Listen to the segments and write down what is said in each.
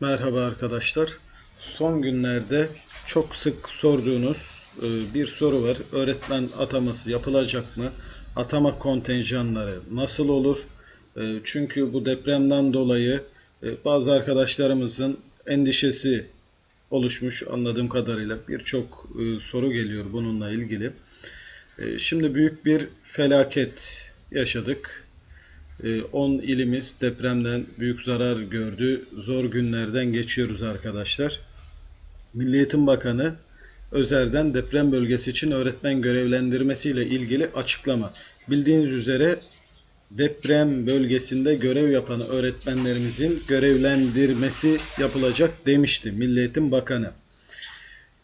Merhaba arkadaşlar. Son günlerde çok sık sorduğunuz e, bir soru var. Öğretmen ataması yapılacak mı? Atama kontenjanları nasıl olur? E, Çünkü bu depremden dolayı e, bazı arkadaşlarımızın endişesi oluşmuş anladığım kadarıyla birçok soru geliyor bununla ilgili. Şimdi büyük bir felaket yaşadık. Ee, 10 ilimiz depremden büyük zarar gördü. Zor günlerden geçiyoruz arkadaşlar. Milli Eğitim Bakanı Özer'den deprem bölgesi için öğretmen görevlendirmesiyle ilgili açıklama. Bildiğiniz üzere deprem bölgesinde görev yapan öğretmenlerimizin görevlendirmesi yapılacak demişti Milli Eğitim Bakanı.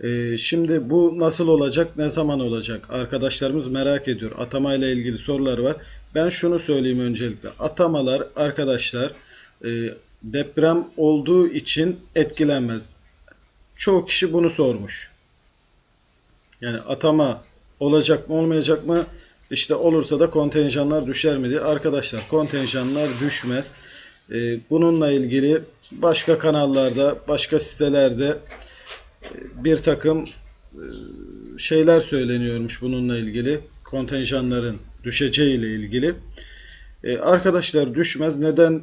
Ee, şimdi bu nasıl olacak, ne zaman olacak? Arkadaşlarımız merak ediyor. Atama ile ilgili sorular var. Ben şunu söyleyeyim öncelikle. Atamalar arkadaşlar e, deprem olduğu için etkilenmez. Çoğu kişi bunu sormuş. Yani atama olacak mı olmayacak mı? İşte olursa da kontenjanlar düşer mi diye. Arkadaşlar kontenjanlar düşmez. Ee, bununla ilgili başka kanallarda, başka sitelerde bir takım e, şeyler söyleniyormuş bununla ilgili. Kontenjanların düşeceği ile ilgili. E, Arkadaşlar düşmez. Neden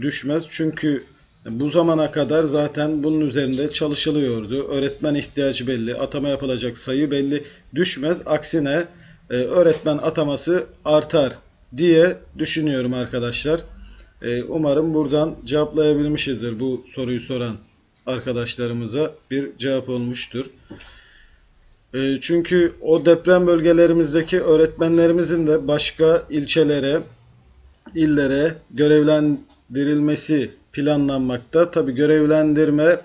düşmez? Çünkü bu zamana kadar zaten bunun üzerinde çalışılıyordu. Öğretmen ihtiyacı belli, atama yapılacak sayı belli. Düşmez. Aksine e, öğretmen ataması artar diye düşünüyorum arkadaşlar. E, Umarım buradan cevaplayabilmişizdir bu soruyu soran arkadaşlarımıza bir cevap olmuştur. E, Çünkü o deprem bölgelerimizdeki öğretmenlerimizin de başka ilçelere, illere görevlendirilmesi planlanmakta. Tabi görevlendirme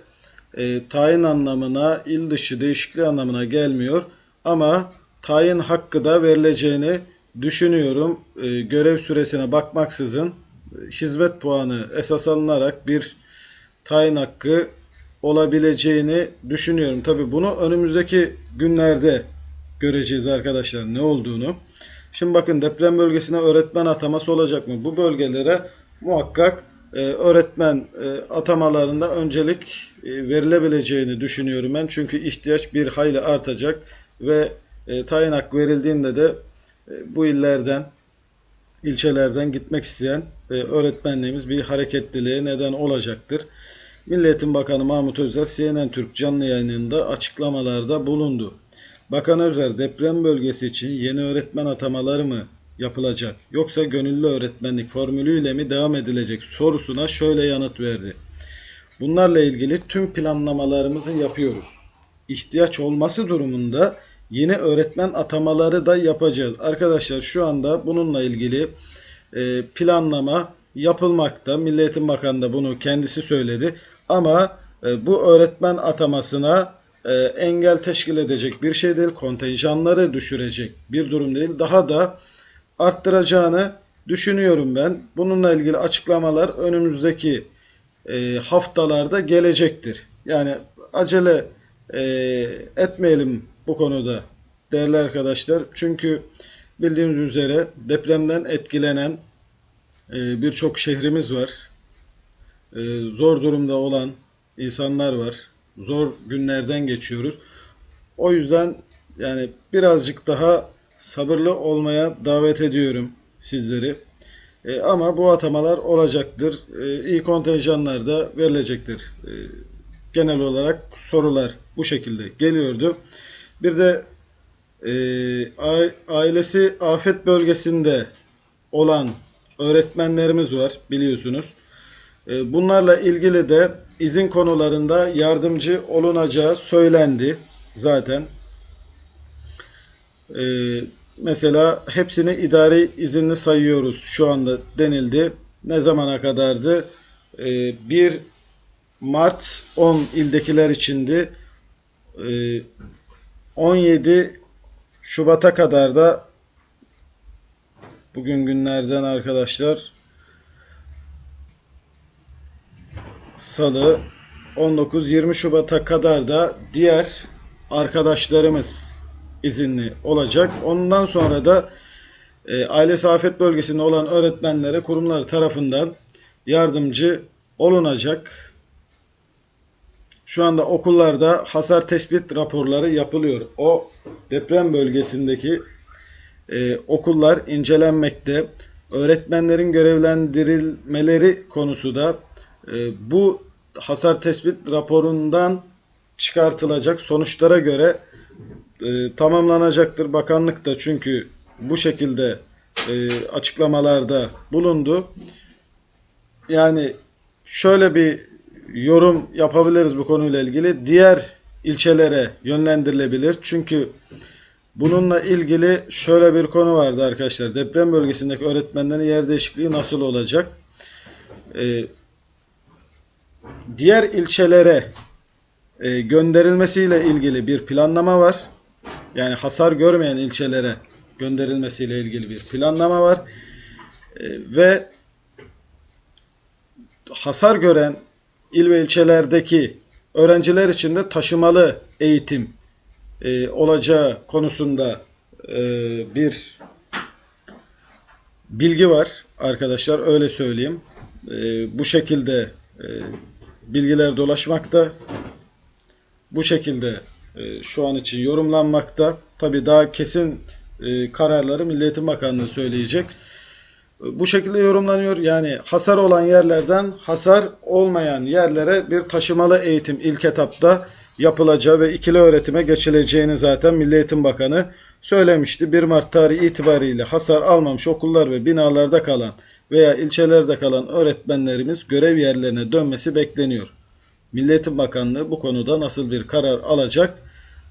e, tayin anlamına, il dışı değişikliği anlamına gelmiyor. Ama tayin hakkı da verileceğini düşünüyorum. E, görev süresine bakmaksızın e, hizmet puanı esas alınarak bir tayin hakkı olabileceğini düşünüyorum. Tabi bunu önümüzdeki günlerde göreceğiz arkadaşlar ne olduğunu. Şimdi bakın deprem bölgesine öğretmen ataması olacak mı? Bu bölgelere muhakkak e, öğretmen e, atamalarında öncelik e, verilebileceğini düşünüyorum ben. Çünkü ihtiyaç bir hayli artacak ve e, tayin hakkı verildiğinde de e, bu illerden ilçelerden gitmek isteyen e, öğretmenliğimiz bir hareketliliğe neden olacaktır. Milli Eğitim Bakanı Mahmut Özer CNN Türk canlı yayınında açıklamalarda bulundu. Bakan Özer deprem bölgesi için yeni öğretmen atamaları mı yapılacak yoksa gönüllü öğretmenlik formülüyle mi devam edilecek sorusuna şöyle yanıt verdi. Bunlarla ilgili tüm planlamalarımızı yapıyoruz. İhtiyaç olması durumunda yeni öğretmen atamaları da yapacağız. Arkadaşlar şu anda bununla ilgili e, planlama yapılmakta. Milli Eğitim Bakanı da bunu kendisi söyledi. Ama e, bu öğretmen atamasına e, engel teşkil edecek bir şey değil. Kontenjanları düşürecek bir durum değil. Daha da arttıracağını düşünüyorum ben. Bununla ilgili açıklamalar önümüzdeki e, haftalarda gelecektir. Yani acele e, etmeyelim bu konuda değerli arkadaşlar. Çünkü bildiğiniz üzere depremden etkilenen e, birçok şehrimiz var. E, zor durumda olan insanlar var. Zor günlerden geçiyoruz. O yüzden yani birazcık daha sabırlı olmaya davet ediyorum sizleri. E, ama bu atamalar olacaktır. E, iyi kontenjanlar da verilecektir. E, genel olarak sorular bu şekilde geliyordu. Bir de e, ailesi afet bölgesinde olan öğretmenlerimiz var biliyorsunuz. E, bunlarla ilgili de izin konularında yardımcı olunacağı söylendi zaten. E, mesela hepsini idari izinli sayıyoruz şu anda denildi. Ne zamana kadardı? E, 1 Mart 10 ildekiler içindi. E, 17 Şubat'a kadar da bugün günlerden arkadaşlar Salı 19-20 Şubat'a kadar da diğer arkadaşlarımız izinli olacak. Ondan sonra da e, ailesi afet bölgesinde olan öğretmenlere kurumlar tarafından yardımcı olunacak. Şu anda okullarda hasar tespit raporları yapılıyor. O deprem bölgesindeki e, okullar incelenmekte. Öğretmenlerin görevlendirilmeleri konusu da bu hasar tespit raporundan çıkartılacak sonuçlara göre e, tamamlanacaktır. Bakanlık da çünkü bu şekilde e, açıklamalarda bulundu. Yani şöyle bir yorum yapabiliriz bu konuyla ilgili. Diğer ilçelere yönlendirilebilir. Çünkü bununla ilgili şöyle bir konu vardı arkadaşlar. Deprem bölgesindeki öğretmenlerin yer değişikliği nasıl olacak? Ee, diğer ilçelere e, gönderilmesiyle ilgili bir planlama var. Yani hasar görmeyen ilçelere gönderilmesiyle ilgili bir planlama var. E, ve hasar gören il ve ilçelerdeki öğrenciler için de taşımalı eğitim e, olacağı konusunda e, bir bilgi var arkadaşlar öyle söyleyeyim. E, bu şekilde e, bilgiler dolaşmakta. Bu şekilde e, şu an için yorumlanmakta. Tabii daha kesin e, kararları Milli Eğitim Bakanlığı söyleyecek. Bu şekilde yorumlanıyor. Yani hasar olan yerlerden hasar olmayan yerlere bir taşımalı eğitim ilk etapta yapılacağı ve ikili öğretime geçileceğini zaten Milli Eğitim Bakanı söylemişti. 1 Mart tarihi itibariyle hasar almamış okullar ve binalarda kalan veya ilçelerde kalan öğretmenlerimiz görev yerlerine dönmesi bekleniyor. Milli Eğitim Bakanlığı bu konuda nasıl bir karar alacak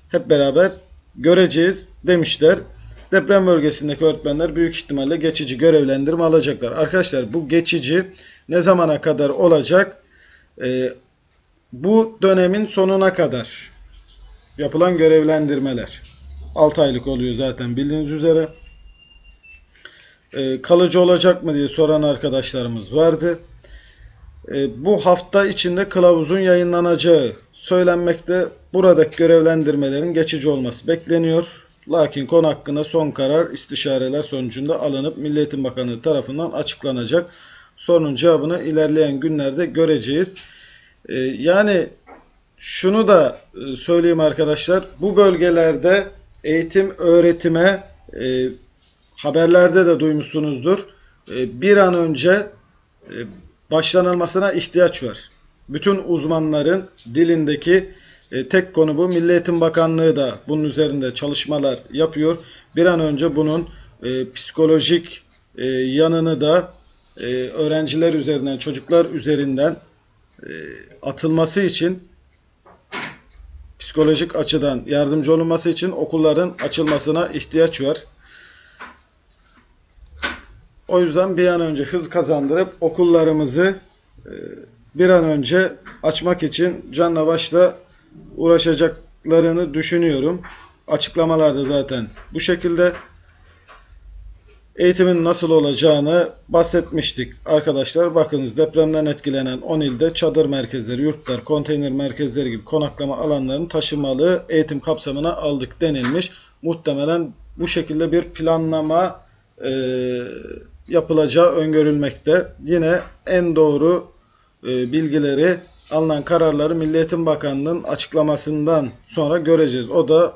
hep beraber göreceğiz demişler. Deprem bölgesindeki öğretmenler büyük ihtimalle geçici görevlendirme alacaklar. Arkadaşlar bu geçici ne zamana kadar olacak? Ee, bu dönemin sonuna kadar yapılan görevlendirmeler. 6 aylık oluyor zaten bildiğiniz üzere. Ee, kalıcı olacak mı diye soran arkadaşlarımız vardı. Ee, bu hafta içinde kılavuzun yayınlanacağı söylenmekte. Buradaki görevlendirmelerin geçici olması bekleniyor. Lakin konu hakkında son karar istişareler sonucunda alınıp Milli Eğitim Bakanlığı tarafından açıklanacak. Sorunun cevabını ilerleyen günlerde göreceğiz. Ee, yani şunu da e, söyleyeyim arkadaşlar. Bu bölgelerde eğitim öğretime e, haberlerde de duymuşsunuzdur. E, bir an önce e, başlanılmasına ihtiyaç var. Bütün uzmanların dilindeki e, tek konu bu. Milli Eğitim Bakanlığı da bunun üzerinde çalışmalar yapıyor. Bir an önce bunun psikolojik yanını da öğrenciler üzerinden, çocuklar üzerinden atılması için psikolojik açıdan yardımcı olunması için okulların açılmasına ihtiyaç var. O yüzden bir an önce hız kazandırıp okullarımızı e, bir an önce açmak için canla başla uğraşacaklarını düşünüyorum. Açıklamalarda zaten bu şekilde eğitimin nasıl olacağını bahsetmiştik arkadaşlar. Bakınız depremden etkilenen 10 ilde çadır merkezleri, yurtlar, konteyner merkezleri gibi konaklama alanlarını taşımalı eğitim kapsamına aldık denilmiş. Muhtemelen bu şekilde bir planlama e, yapılacağı öngörülmekte. Yine en doğru e, bilgileri alınan kararları Milli Eğitim Bakanlığı'nın açıklamasından sonra göreceğiz. O da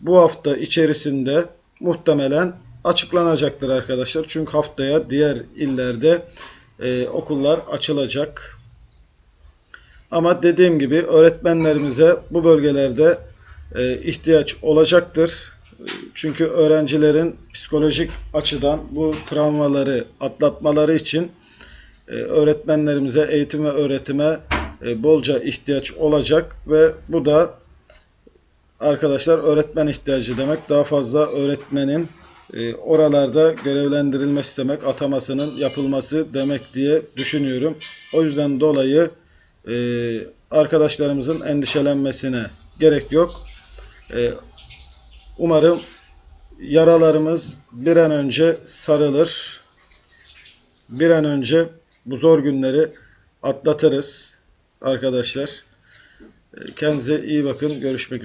bu hafta içerisinde muhtemelen açıklanacaktır arkadaşlar. Çünkü haftaya diğer illerde e, okullar açılacak. Ama dediğim gibi öğretmenlerimize bu bölgelerde e, ihtiyaç olacaktır. Çünkü öğrencilerin psikolojik açıdan bu travmaları atlatmaları için e, öğretmenlerimize eğitim ve öğretime e, bolca ihtiyaç olacak ve bu da arkadaşlar öğretmen ihtiyacı demek. Daha fazla öğretmenin e, oralarda görevlendirilmesi demek, atamasının yapılması demek diye düşünüyorum. O yüzden dolayı arkadaşlarımızın endişelenmesine gerek yok. Umarım yaralarımız bir an önce sarılır. Bir an önce bu zor günleri atlatırız arkadaşlar. Kendinize iyi bakın. Görüşmek üzere.